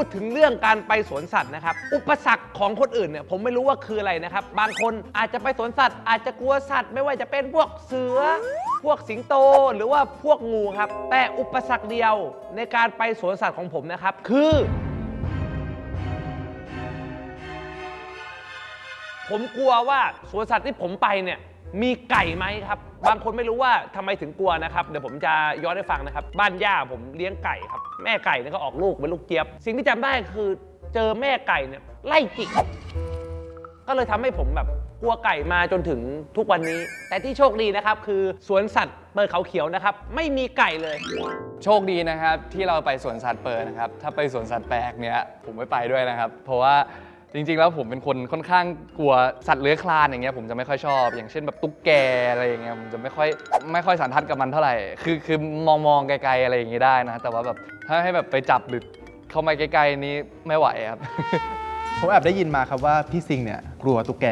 พูดถึงเรื่องการไปสวนสัตว์นะครับ อุปสรรคของคนอื่นเนี่ยผมไม่รู้ว่าคืออะไรนะครับ บางคนอาจจะไปสวนสัตว์ อาจจะกลัวสัตว์ไม่ว่าจะเป็นพวกเสือ พวกสิงโตหรือว่าพวกงูครับ แต่อุปสรรคเดียวในการไปสวนสัตว์ของผมนะครับ คือ ผมกลัวว่าสวนสัตว์ที่ผมไปเนี่ย มีไก่ไหมครับ บางคนไม่รู้ว่าทำไมถึงกลัวนะครับ เดี๋ยวผมจะย้อนให้ฟังนะครับ บ้านย่าผมเลี้ยงไก่ครับ แม่ไก่เนี่ยก็ออกลูกเป็นลูกเจี๊ยบ สิ่งที่จำได้คือเจอแม่ไก่เนี่ยไล่จิก ก็เลยทำให้ผมแบบกลัวไก่มาจนถึงทุกวันนี้ แต่ที่โชคดีนะครับ คือสวนสัตว์เปิดเขาเขียวนะครับ ไม่มีไก่เลย โชคดีนะครับที่เราไปสวนสัตว์เปิดนะครับ ถ้าไปสวนสัตว์แปลกเนี้ยผมไม่ไปด้วยนะครับ เพราะว่า จริงๆ แล้วผมเป็นคนค่อนข้างกลัวสัตว์เลื้อยคลานอย่างเงี้ยผมจะไม่ค่อยชอบ อย่างเช่นแบบตุ๊กแกอะไรอย่างเงี้ยผมจะไม่ค่อยไม่ค่อยสันทัดกับมันเท่าไหร่ คือคือมองมองไกลๆอะไรอย่างงี้ได้นะ แต่ว่าแบบถ้าให้แบบไปจับหรือเข้ามาใกล้ๆนี้ไม่ไหวครับ ผมแอบได้ยินมาครับว่าพี่ซิงเนี่ยกลัวตุ๊กแก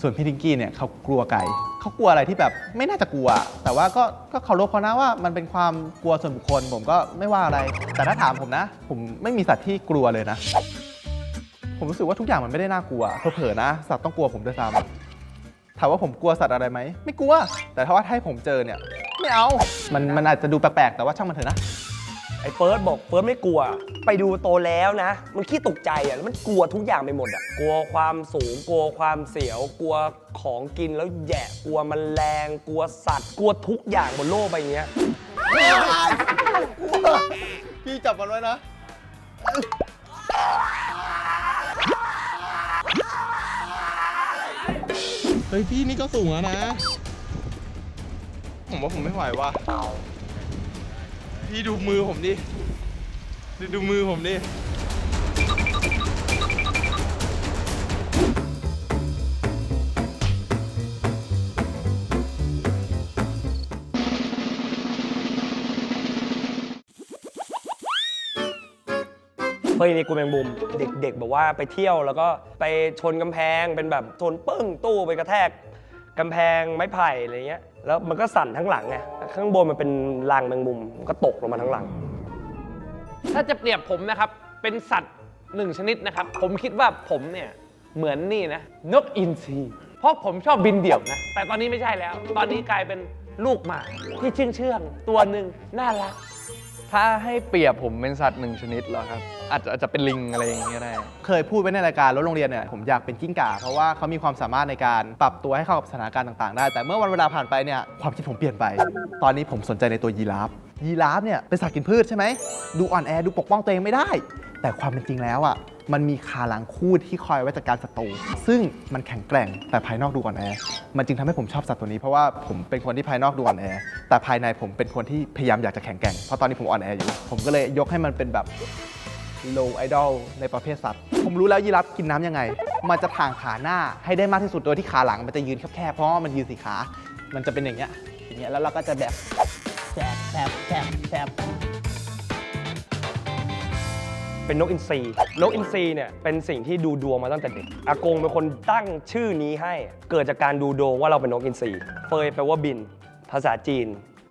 ส่วนพี่ทิงกี้เนี่ยเขากลัวไก่เขากลัวอะไรที่แบบไม่น่าจะกลัว แต่ว่าก็ก็เคารพเขานะว่ามันเป็นความกลัวส่วนบุคคล ผมก็ไม่ว่าอะไร แต่ถ้าถามผมนะ ผมไม่มีสัตว์ที่กลัวเลยนะ ผมรู้สึกว่าทุกอย่างมันไม่ได้น่ากลัวเผลอๆนะสัตว์ต้องกลัวผมด้วยซ้ำถามว่าผมกลัวสัตว์อะไรไหมไม่กลัว แต่ถ้าว่าให้ผมเจอเนี่ย ไม่เอา มันมันอาจจะดูแปลกๆแต่ว่าช่างมันเถอะนะ ไอ้เฟิร์สบอกเฟิร์สไม่กลัว ไปดูโตแล้วนะ มันขี้ตกใจอะแล้วมันกลัวทุกอย่างไปหมดอะกลัวความสูงกลัวความเสียว กลัวของกินแล้วแหย่กลัวแมันแรงกลัวสัตว์ กลัวทุกอย่างบนโลกใบเนี้ยพี่จับมันไว้นะ เฮ้ยพี่นี่ก็สูงแล้วนะ ผมว่าผมไม่ไหวว่ะ พี่ดูมือผมดิ ดูดูมือผมดิ เฮ้ยนี่กูแมงมุม เด็กๆแบบว่าไปเที่ยวแล้วก็ไปชนกำแพงเป็นแบบชนปึ้งตู้ไปกระแทกกำแพงไม้ไผ่อะไรเงี้ย แล้วมันก็สั่นทั้งหลังไง ข้างบนมันเป็นรางแมงมุมก็ตกลงมาทั้งหลัง ถ้าจะเปรียบผมนะครับ เป็นสัตว์หนึ่งชนิดนะครับ ผมคิดว่าผมเนี่ยเหมือนนี่นะ นกอินทรีเพราะผมชอบบินเดี่ยวนะ แต่ตอนนี้ไม่ใช่แล้ว ตอนนี้กลายเป็นลูกหมาที่เชื่องเชื่องๆตัวหนึ่งน่ารัก ถ้าให้เปรียบผมเป็นสัตว์หนึ่งชนิดเหรอครับ อาจจะอาจจะเป็นลิงอะไรอย่างเงี้ยได้ เคยพูดไว้ในรายการรถโรงเรียนเนี่ยผมอยากเป็นกิ้งก่าเพราะว่าเขามีความสามารถในการปรับตัวให้เข้ากับสถานการณ์ต่างๆได้ แต่เมื่อวันเวลาผ่านไปเนี่ยความคิดผมเปลี่ยนไป ตอนนี้ผมสนใจในตัวยีราฟยีราฟเนี่ยเป็นสัตว์กินพืชใช่ไหมดูอ่อนแอดูปกป้องตัวเองไม่ได้ แต่ความเป็นจริงแล้วอะ มันมีขาหลังคู่ที่คอยไว้จัดการศัตรูซึ่งมันแข็งแกร่งแต่ภายนอกดูอ่อนแอ มันจึงทำให้ผมชอบสัตว์ตัวนี้เพราะว่าผมเป็นคนที่ภายนอกดูอ่อนแอ แต่ภายในผมเป็นคนที่พยายามอยากจะแข็งแกร่ง เพราะตอนนี้ผมอ่อนแออยู่ ผมก็เลยยกให้มันเป็นแบบ low idol ในประเภทสัตว์ ผมรู้แล้วยีราฟกินน้ำยังไง มันจะถ่างขาหน้าให้ได้มากที่สุดโดยที่ขาหลังมันจะยืนแคบๆเพราะว่ามันยืนสีขา มันจะเป็นอย่างเงี้ย อย่างเงี้ยแล้วเราก็จะแบบแสบแสบแบแสบ เป็นนกอินทรีนกอินทรีเนี่ยเป็นสิ่งที่ดูดวงมาตั้งแต่เด็กอากงเป็นคนตั้งชื่อนี้ให้ เกิดจากการดูดวงว่าเราเป็นนกอินทรีเฟยแปลว่าบิน ภาษาจีน